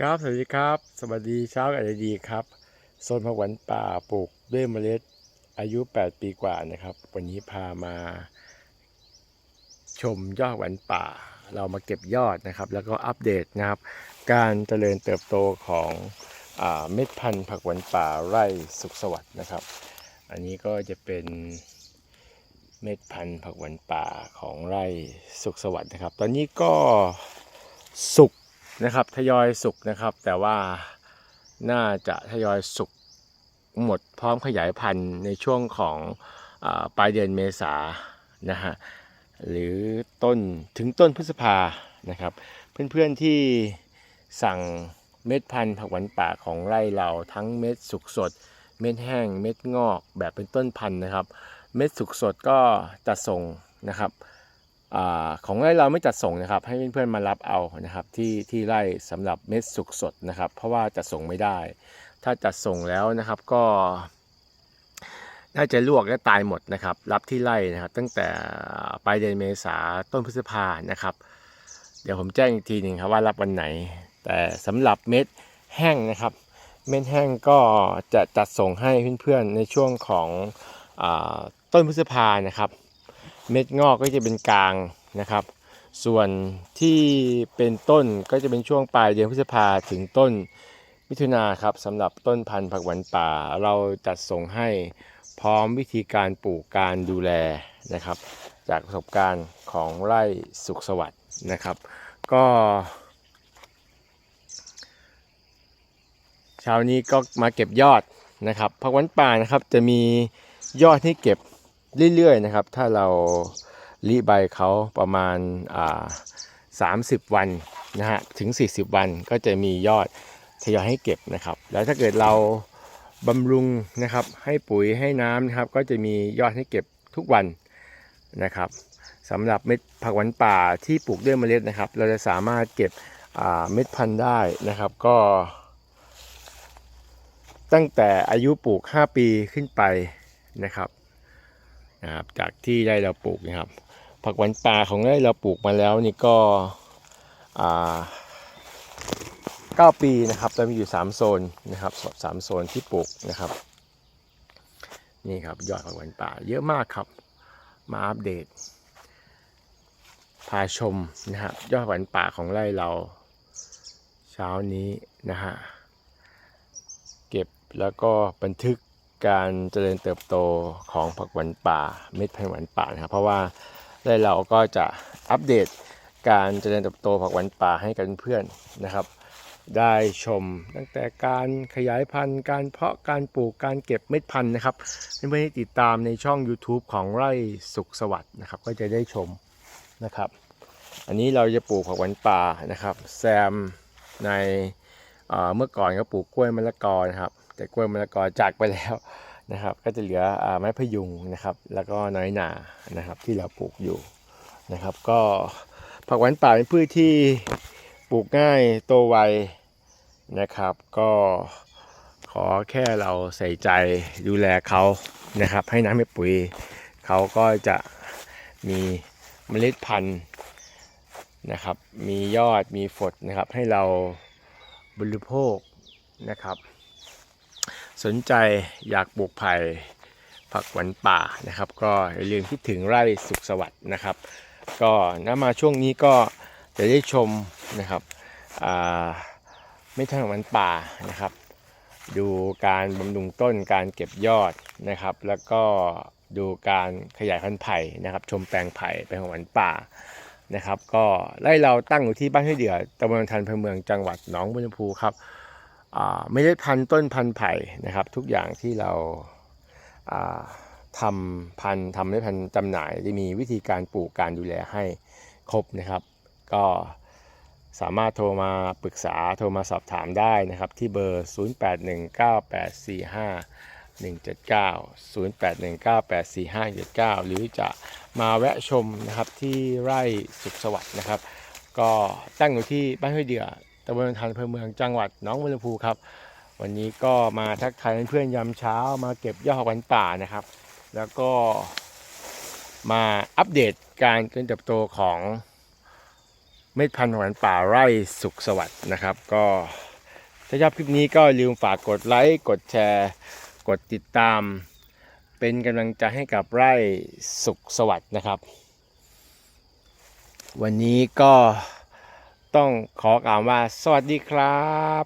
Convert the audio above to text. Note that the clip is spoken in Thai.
ครับสวัสดีครับ สวัสดีเช้าอดีดีครับโซนผักหวานป่าปลูกด้วยเมล็ดอายุ 8 ปีกว่านะครับ วันนี้พามา ชมยอดหวานป่า เรามาเก็บยอดนะครับ แล้วก็อัปเดตนะครับ การเจริญเติบโตของอเม็ดพันธุ์ผักหวานป่าไร่สุขสวัสดิ์นะครับ อันนี้ก็จะเป็นเม็ดพันธุ์ผักหวานป่าของไร่สุขสวัสดิ์นะครับ ตอนนี้ก็สุก นะครับทยอยสุกนะครับ แต่ว่าน่าจะทยอยสุกหมดพร้อมขยายพันธุ์ในช่วงของอปลายเดือนเมษานะฮะหรือต้นถึงต้นพฤษภานะครับ เพื่อนๆที่สั่งเม็ดพันธุ์ผักหวานป่าของไร่เราทั้งเม็ดสุกสด เม็ดแห้ง เม็ดงอกแบบเป็นต้นพันธุ์นะครับ เม็ดสุกสดก็จะส่งนะครับ อของไร่เราไม่จัดส่งนะครับ ให้เพื่อนๆมารับเอานะครับที่ที่ไร่สำหรับเม็ดสุกสดนะครับ เพราะว่าจัดส่งไม่ได้ ถ้าจัดส่งแล้วนะครับก็น่าจะลวกและตายหมดนะครับ รับที่ไร่นะครับ ตั้งแต่ปลายเดือนเมษาต้นพฤษภานะครับ เดี๋ยวผมแจ้งอีกทีหนึ่งครับว่ารับวันไหน แต่สำหรับเม็ดแห้งนะครับ เม็ดแห้งก็จะจัดส่งให้เพื่อนๆในช่วงของอต้นพฤษภานะครับ เม็ดงอกก็จะเป็นกลางนะครับ ส่วนที่เป็นต้นก็จะเป็นช่วงปลายเดือนพฤษภาถึงต้นมิถุนาครับสำหรับต้นพันธุ์ผักหวานป่า เราจัดส่งให้พร้อมวิธีการปลูกการดูแลนะครับ จากประสบการณ์ของไร่สุขสวัสดิ์นะครับ ก็เช้านี้ก็มาเก็บยอดนะครับผักหวานป่านะครับจะมียอดให้เก็บ เรื่อยๆนะครับ ถ้าเรารีใบเขาประมาณอ่า30วันนะฮะถึง 40 วันก็จะมียอดทยอยให้เก็บนะครับ แล้วถ้าเกิดเราบำรุงนะครับ ให้ปุ๋ยให้น้ำนะครับ ก็จะมียอดให้เก็บทุกวันนะครับสำหรับเม็ดผักหวานป่าที่ปลูกด้วยเมล็ดนะครับ เราจะสามารถเก็บเม็ดพันธุ์ได้นะครับ ก็ ตั้งแต่อายุปลูก 5 ปีขึ้นไปนะครับ นะครับจากที่ได้เราปลูกนะครับ ผักหวานป่าของได้เราปลูกมาแล้วนี่ก็เก้าปีนะครับเรามีอยู่สามโซนนะครับสามโซนที่ปลูกนะครับนี่ครับยอดผักหวานป่าเยอะมากครับมาอัปเดต พาชมนะครับยอดผักหวานป่าของไร่เราเช้านี้นะฮะเก็บแล้วก็บันทึก การเจริญเติบโตของผักหวานป่าเม็ดพันธุ์หวานป่านะครับ เพราะว่าได้เราก็จะอัปเดตการเจริญเติบโตผักหวานป่าให้กับเพื่อนนะครับ ได้ชมตั้งแต่การขยายพันธุ์ การเพาะการปลูกการเก็บเม็ดพันธุ์นะครับเพื่อนๆที่ติดตามในช่อง YouTube ของไร่สุขสวัสดิ์นะครับ ก็จะได้ชมนะครับ อันนี้เราจะปลูกผักหวานป่านะครับ แซมในเเมื่อก่อนก็ปลูกกล้วยมะละกอนะครับ แต่กล้วยมะละกอจากไปแล้วนะครับ ก็จะเหลืออไม้พยุงนะครับ แล้วก็น้อยหนานะครับที่เราปลูกอยู่นะครับ ก็ผักหวานป่าเป็นพืชที่ปลูกง่ายโตไวนะครับ ก็ขอแค่เราใส่ใจดูแลเขานะครับ ให้น้ำให้ปุ๋ยเขาก็จะมีเมล็ดพันธุ์นะครับ มียอดมีฝดนะครับ ให้เราบริโภคนะครับ สนใจอยากปลูกไผ่ผักหวานป่านะครับ ก็อย่าลืมคิดถึงไร่สุขสวัสดิ์นะครับ ก็น้ามาช่วงนี้ก็จะได้ชมนะครับอ่าไม่ทางหวานป่านะครับ ดูการบำรุงต้นการเก็บยอดนะครับ แล้วก็ดูการขยายพันธุ์ไผ่นะครับ ชมแปลงไผ่เป็นของหวานป่านะครับ ก็ไร่เราตั้งอยู่ที่บ้านห้วยเดือตำบลทันพเมืองจังหวัดหนองบัวลำพูครับ ไม่ได้พันธุ์ต้นพันธุ์ไผ่นะครับ ทุกอย่างที่เราาทำพันธุ์ทำได้พันธุ์จำหน่ายจะมีวิธีการปลูกการดูแลให้ครบนะครับ ก็สามารถโทรมาปรึกษาโทรมาสอบถามได้นะครับ ที่เบอร์ 0819845179 0819845179 หรือจะมาแวะชมนะครับที่ไร่สุขสวัสดิ์นะครับ ก็ตั้งอยู่ที่บ้านห้วยเดือ ตำบลทันอำเภอเมืองจังหวัดหนองบัวลำพูครับ วันนี้ก็มาทักทายเพื่อนยามเช้ามาเก็บยอดวันป่านะครับ แล้วก็มาอัปเดตการเจริญเติบโตของเม็ดพันธุ์หวานป่าไร่สุขสวัสดิ์นะครับ ก็ถ้าชอบคลิปนี้ก็ลืมฝากกดไลค์กดแชร์ กดติดตาม เป็นกำลังใจให้กับไร่สุขสวัสดิ์นะครับ วันนี้ก็ ต้องขอกล่าวว่าสวัสดีครับ